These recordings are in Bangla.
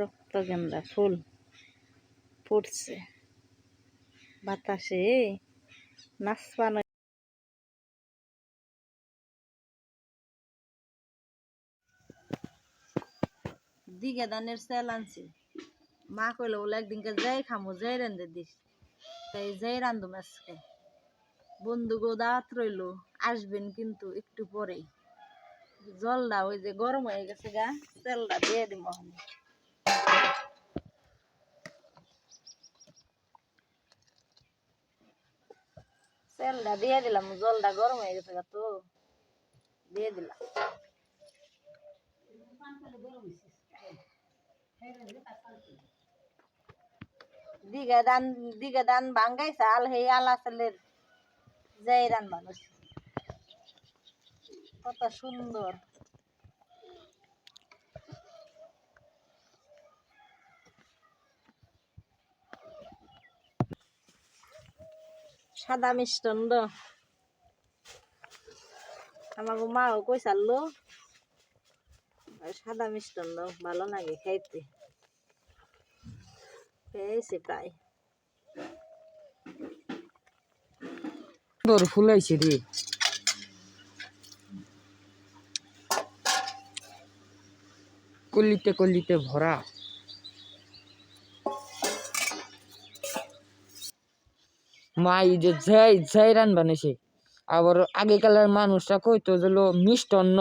রক্তগেন্দা ফুল ফুটছে। বাতাসে নাচপানো দিঘা দানের সেল আনছি। মা কইলো বলে একদিনকে যাই খামো, যাই রান্ধে দিস, তাই যাই আজকে বন্ধু গো দাওয়াত রইল, আসবেন কিন্তু একটু পরেই। জলটা ওই যে গরম হয়ে গেছে গা, তেলটা দিয়ে দিব তেলটা দিয়ে দিলাম জলটা গরম হয়ে গেছে তো দিয়ে দিলাম দিঘা দান দিঘা দান ভাঙ্গাই চাল সেই আলা যাই রান মানুষ কত সুন্দর সাদা মিষ্টন্দ আমাকে মাও কই চাললো সাদা মিষ্টন্দ ভালো লাগে খাইতে। পেয়েছি প্রায়। সুন্দর রে। কলিতে কলিতে ভরা। মা যে যাই যাই রান বানাইছে। আবার আগেকালের মানুষরা কইতো যে লো মিষ্টান্ন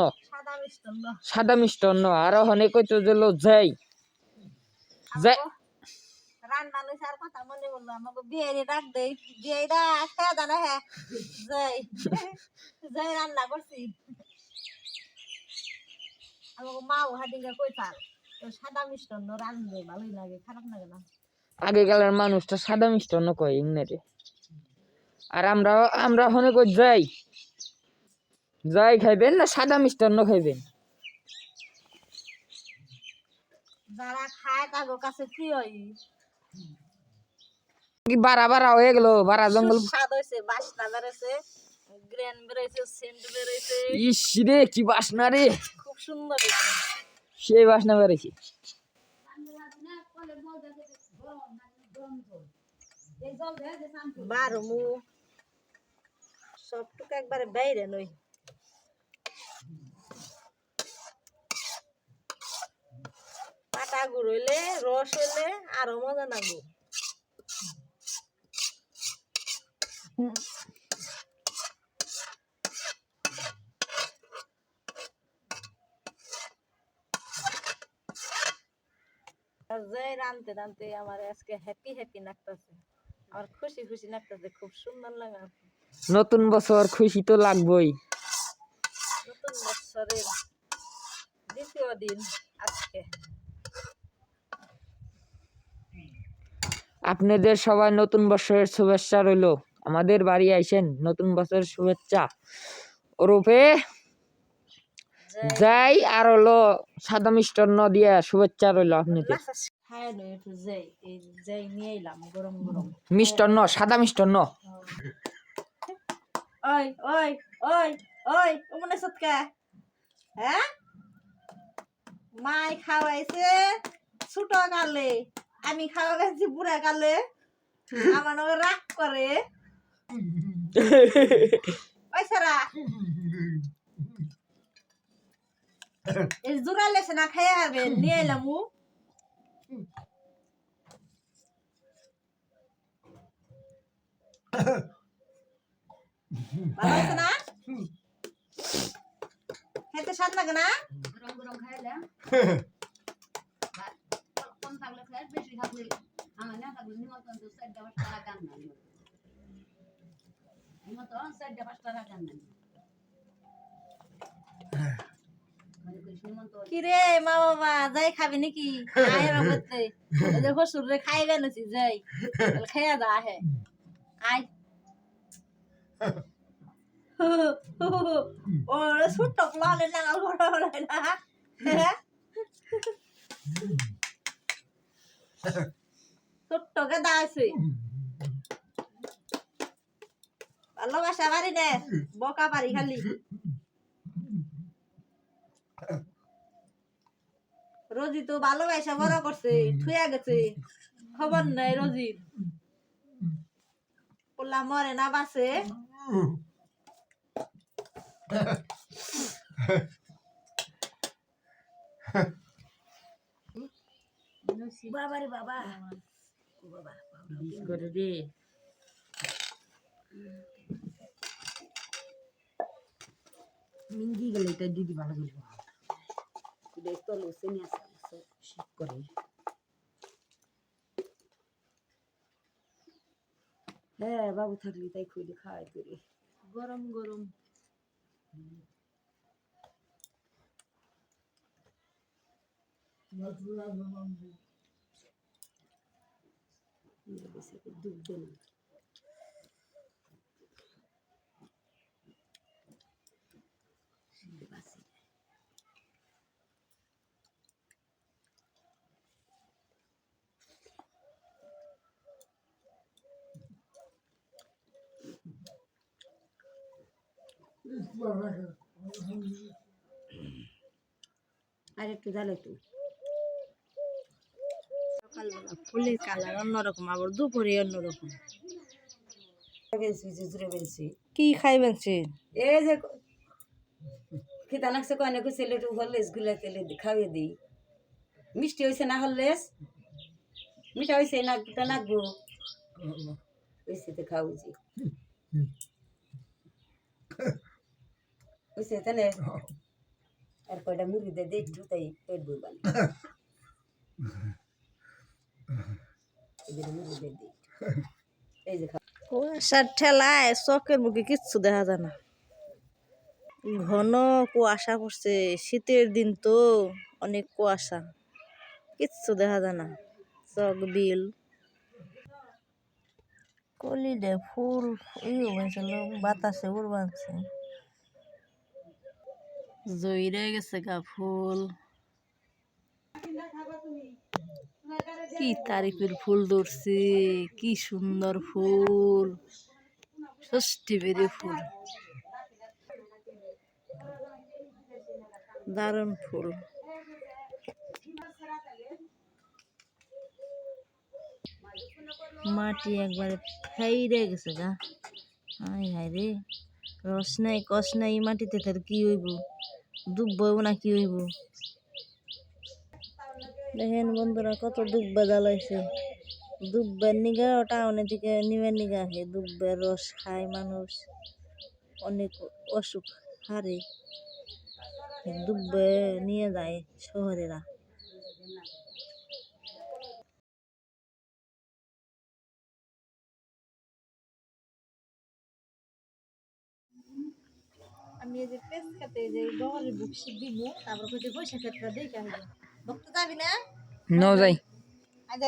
সাদা মিষ্টান্ন আর ওখানে কইতো যে লো রান্না করছি। লাগে না। আগেকালের মানুষটা সাদা মিষ্টান্ন কয় ইংরেজি। আর আমরা আমরা ওখানে কই যাই। যাই খাইবেন না সাদা মিষ্টান্ন খাইবেন? যারা খায় তাদের কাছে প্রিয়ই কি বাড়া বাড়া হয়ে গেল? বাড়া জঙ্গল স্বাদ হয়েছে বাসনা বেড়েছে গ্রেন বেড়েছে সেন্ট বেড়েছে। ইস রে কি বাসনা রে। খুব সুন্দর সেই বাসনা বেড়েছে। বারো মু সবটুকু একবারে বাইরে নই। পাটা গুড় হইলে রস হইলে, আরও মজা লাগবে যাই রানতে রানতে আমার আজকে হ্যাপি হ্যাপি লাগতেছে। আমার খুশি খুশি লাগতেছে, খুব সুন্দর লাগা। নতুন বছর খুশি তো লাগবই। নতুন বছরের দ্বিতীয় দিন আজকে। আপনাদের সবাই নতুন বছরের শুভেচ্ছা রইল। আমাদের বাড়ি আইসেন নতুন বছরের শুভেচ্ছা। ওরূপে যাই আর হলো সাদা মিষ্টান্ন দিয়ে শুভেচ্ছা রইল আপনাদের। মিষ্টান্ন সাদা মিষ্টান্ন ওই ওই ওই ওই ওমনে সৎকা হ্যাঁ? মাই খাওয়াইছে ছোট কালে আমি খাওয়াইছি বুড়া কালে আমার নামে রাগ করে। ওই সারা। এই জোড়া লেছে না খাইয়া হবে নিয়ে এলাম ও। ভালো হয়েছে না? খেতে স্বাদ লাগে না? গরম গরম খাইলে কম থাকলে খাই বেশি থাকলে আমার না থাকলে নিমন্ত্রণ তো চারটা পাঁচটা রাখান না নিমন্ত্রণ চারটা পাঁচটা রাখান না মানে কইস নিমন্ত্রণ কি রে মা বাবা যাই খাবি নাকি? আয়। রকতে এদের হসুর রে খাই গেছি যাই বলে খেয়া যা হে আয় ও ছোট্ট প্লানে নাগাল বড় বড় না হ্যাঁ? ছোট্ট গাদা আছে ভালোবাসা পারি নে বকা পারি খালি রোজি তো ভালোবাসা বড় করছে থুয়া গেছে খবর নাই রোজির মরে না বাসে বাবারে বাবা বিষ করে দে মিঙ্গি গেলে এটা দিদি ভালো করে দেখ তো লসে নিয়ে আসছে শীত করে হ্যাঁ বাবু থাকলি তাই খুঁজে খাওয়াই করি। গরম গরম। দুধ দেন আর একটু জ্বালাই তো। সকালবেলা ফুলের কালার অন্যরকম আবার দুপুরে অন্যরকম। কি খাইবেন এই যে খিদা লাগছে কয় না ছেলে একটু হরলেসগুলা তেলে দি- খাইয়ে দিই। মিষ্টি হয়েছে না হরলেস মিঠা হয়েছে না তা লাগবো হয়েছে তো খাওয়াছি হয়েছে তাহলে আর কয়টা মুড়ি দিয়ে দেখছু তাই পেট ভরবান দিয়ে কুয়াশার ঠেলায় চকের মুখে কিচ্ছু দেখা যায় না ঘন কুয়াশা পড়ছে শীতের দিন তো অনেক কুয়াশা কিচ্ছু দেখা যায় না চক বিল কলিডে ফুল ইয়ে বাতাসে উড়বানছে জইরে গেছে গা, ফুল। কি তারিফের ফুল ধরছে, কি সুন্দর ফুল। ষষ্ঠী বেড়ে ফুল। দারুণ ফুল। মাটি একবারে ফাইরে গেছে গা। হাই হাই রে। রস নাই কষ নাই মাটিতে তার কি হইব? ডুববো না কি হইব? দেখেন বন্ধুরা, কত দুব্বা জ্বালাইছে দুব্বার নিগা, টাউনের দিকে নিবেন নিগা আসে দুব্বার রস খায় মানুষ। অনেক অসুখ হারে। দুব্বে নিয়ে যায় শহরেরা। আমি এই যে পেস খেতে যে বগলের বুকশি দিব তারপর কইতে পয়সা খেতে দেই আসব ভক্ত যাবি না? ন যাই। আগে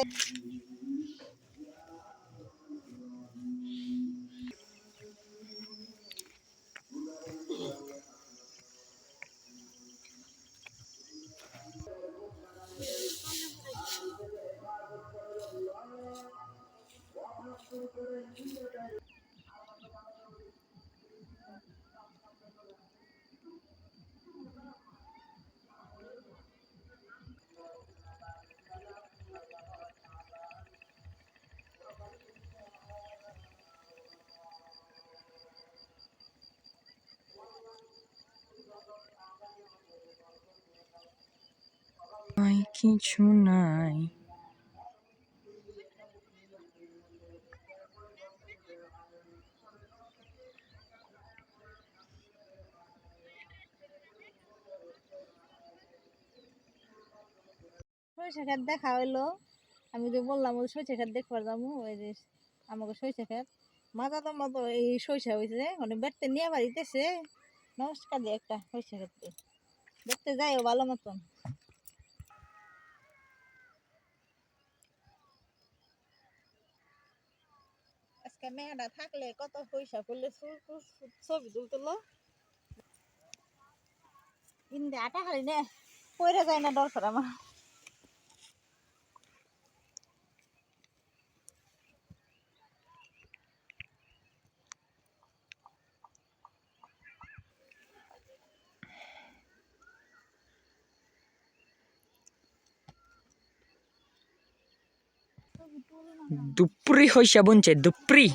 কিছু নাই সরিষা ক্ষেত দেখা হইল। আমি যে বললাম, ওই সরিষা ক্ষেত দেখবার যাব ওই যে আমাকে সরিষা ক্ষেত। মাথা তো মতো এই সরিষা হয়েছে মানে বেড়তে নিয়ে বাড়িতেছে। নমস্কার দিয়ে একটা সরিষা ক্ষেত্রে দেখতে যাইও ভালো মতন। মেয়েটা থাকলে কত পয়সা করলে ছবি তুলতুলো? ইন্দে আটা খালি নে পয়রা যায় না দরকার আমার। দুপ্রি হইসা বুনছে দুপ্রি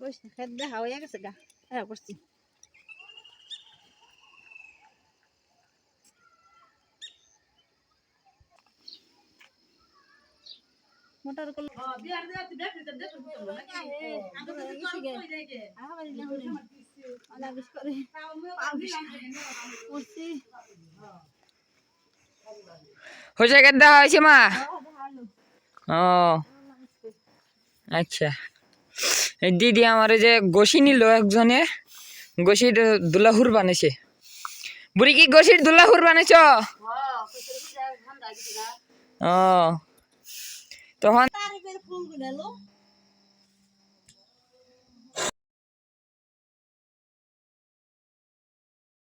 বস না খেত দেখা হয়ে গেছে গা হ্যাঁ করছি মোটর কল হইসা কে দেখা হয়েছে মা। ও আচ্ছা। এই দিদি আমার যে গোসি নিল একজনে গোসির দুলাহুর বানাইছে। বুড়ি কি গোসির দুলাহুর বানাইছ? ও। তখন